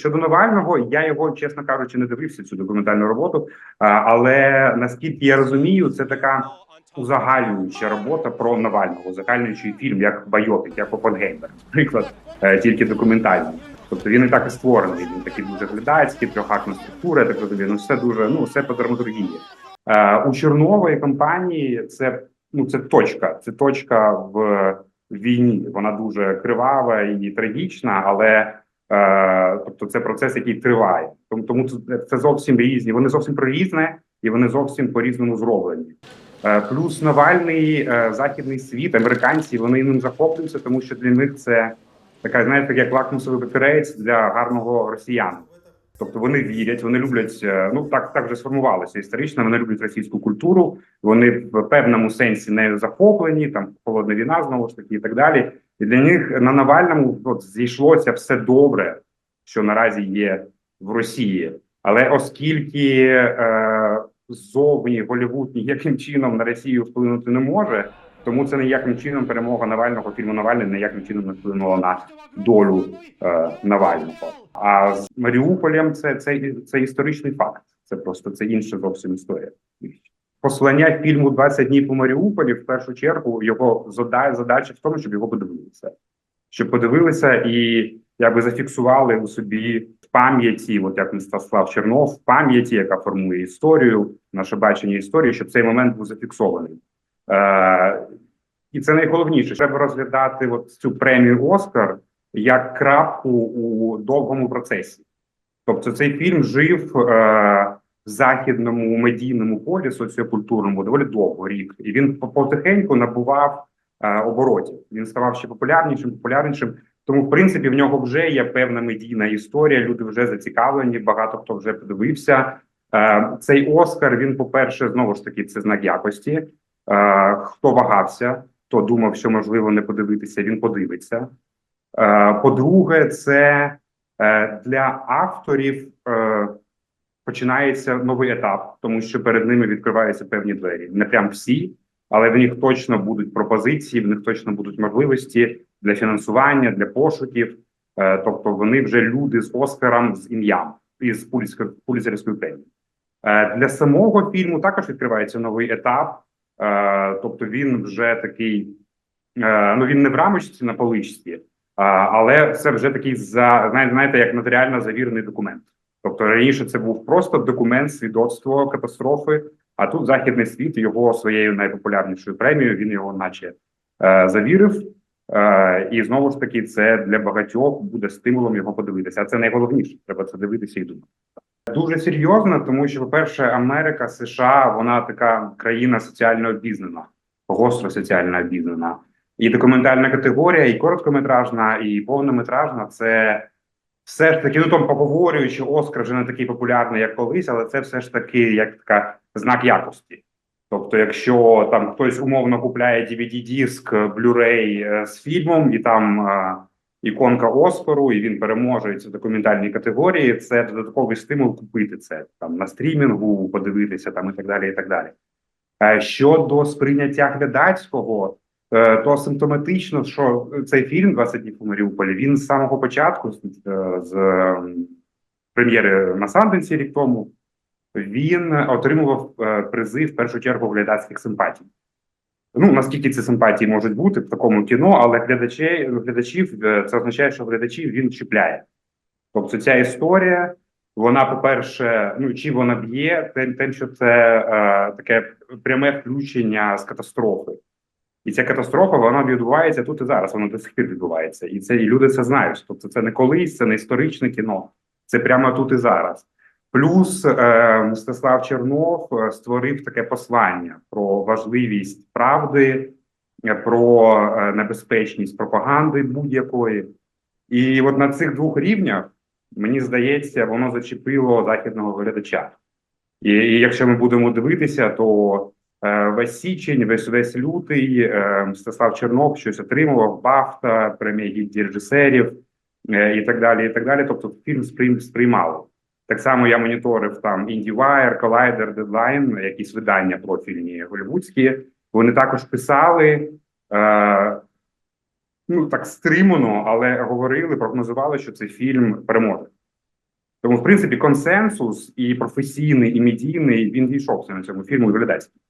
Щодо Навального, я його, чесно кажучи, не дивився цю документальну роботу. Але наскільки я розумію, це така узагальнююча робота про Навального, узагальнюючий фільм, як Байопік, як Опенгеймер, наприклад, е, тільки документальний. Тобто він і так і створений. Він такий дуже глядацький, трьохактна структура. Так розумію. Ну все дуже ну все по драматургії. Е, У Чорнової компанії це ну це точка. Це точка в війні. Вона дуже кривава і трагічна, але тобто це процес, який триває. Тому це- зовсім різні. Вони зовсім про різне і вони зовсім по різному зроблені. Е, Плюс Навальний е, західний світ, американці вони ним захоплюються, тому що для них це така, знаєте, як лакмусовий папірець для гарного росіяна. Тобто вони вірять, вони люблять. е, Ну так так вже сформувалося історично. Вони люблять російську культуру. Вони в певному сенсі нею захоплені. Там холодна війна знову ж таки і так далі. І для них на Навальному от зійшлося все добре, що наразі є в Росії. Але оскільки е, ззовні Голлівуд ніяким чином на Росію вплинути не може, тому це ніяким чином перемога Навального фільму Навальний ніяким чином не вплинула на долю е, Навального. А з Маріуполем це, це, це історичний факт. Це просто це інша зовсім історія. Послання фільму «20 днів у Маріуполі в першу чергу його задача в тому, щоб його подивилися, щоб подивилися і якби зафіксували у собі в пам'яті, от як Мстислав Чернов, в пам'яті, яка формує історію, наше бачення історії, щоб цей момент був зафіксований. Е, і це найголовніше. Треба розглядати от цю премію Оскар як крапку у довгому процесі. Тобто, цей фільм жив е, західному медійному полі соціокультурному доволі довго рік, і він потихеньку набував е, оборотів. Він ставав ще популярнішим, популярнішим. Тому, в принципі, в нього вже є певна медійна історія. Люди вже зацікавлені, багато хто вже подивився. Е, цей Оскар він, по-перше, знову ж таки, це знак якості. Е, хто вагався, хто думав, що можливо не подивитися, він подивиться. Е, По-друге, це е, для авторів е, починається новий етап, тому що перед ними відкриваються певні двері. Не прям всі, але в них точно будуть пропозиції, в них точно будуть можливості для фінансування, для пошуків. Е, Тобто вони вже люди з Оскаром з ім'ям і з Пуліцькою Пуліцерівською премією. Е, Для самого фільму також відкривається новий етап. Е, Тобто він вже такий, ну він не в рамочці на поличці, але це вже такий за знаєте, як нотаріально завірений документ. Тобто раніше це був просто документ, свідоцтво катастрофи. А тут західний світ його своєю найпопулярнішою премією. Він його, наче, е, завірив. Е, і знову ж таки, це для багатьох буде стимулом його подивитися. А це найголовніше. Треба це дивитися і думати. Дуже серйозно, тому що, по-перше, Америка, США, вона така країна соціально обізнана, гостро соціально обізнана. І документальна категорія, і короткометражна, і повнометражна це все ж таки, ну там поговорюючи, Оскар вже не такий популярний, як колись, але це все ж таки як така знак якості. Тобто, якщо там хтось умовно купляє DVD-диск, Blu-ray е, з фільмом, і там е, іконка Оскару, і він переможе в документальній категорії, це додатковий стимул купити це там на стрімінгу, подивитися там і так далі. І так далі. Е, Щодо сприйняття глядацького, то симптоматично, що цей фільм «20 днів у Маріуполі він з самого початку, з, е, ем, прем'єри на Санденсі рік тому, він отримував е, призи в першу чергу глядацьких симпатій. Ну наскільки ці симпатії можуть бути в такому кіно, але глядачі, глядачів е, це означає, що глядачів він чіпляє. Тобто, ця історія, вона, по-перше, ну чи вона б'є, тим, тим що це е, таке пряме включення з катастрофи. І ця катастрофа вона відбувається тут і зараз. Вона до сих пір відбувається, і це і люди це знають. Тобто, це не колись, це не історичне кіно, це прямо тут і зараз. Плюс е, Мстислав Чернов е, створив таке послання про важливість правди, е, про е, небезпечність пропаганди будь-якої. І от на цих двох рівнях мені здається, воно зачепило західного глядача. І, і якщо ми будемо дивитися, то весь січень, весь весь лютий е, Мстислав Чернов щось отримував, Бафта, премія гільдії режисерів е, і так далі. І так далі. Тобто фільм сприйм, сприймало. Так само я моніторив там IndieWire, Collider, Deadline, якісь видання профільні голівудські. Вони також писали. Е, Ну так стримано, але говорили, прогнозували, що цей фільм переможе. Тому, в принципі, консенсус і професійний, і медійний він зійшовся на цьому фільму і глядацький.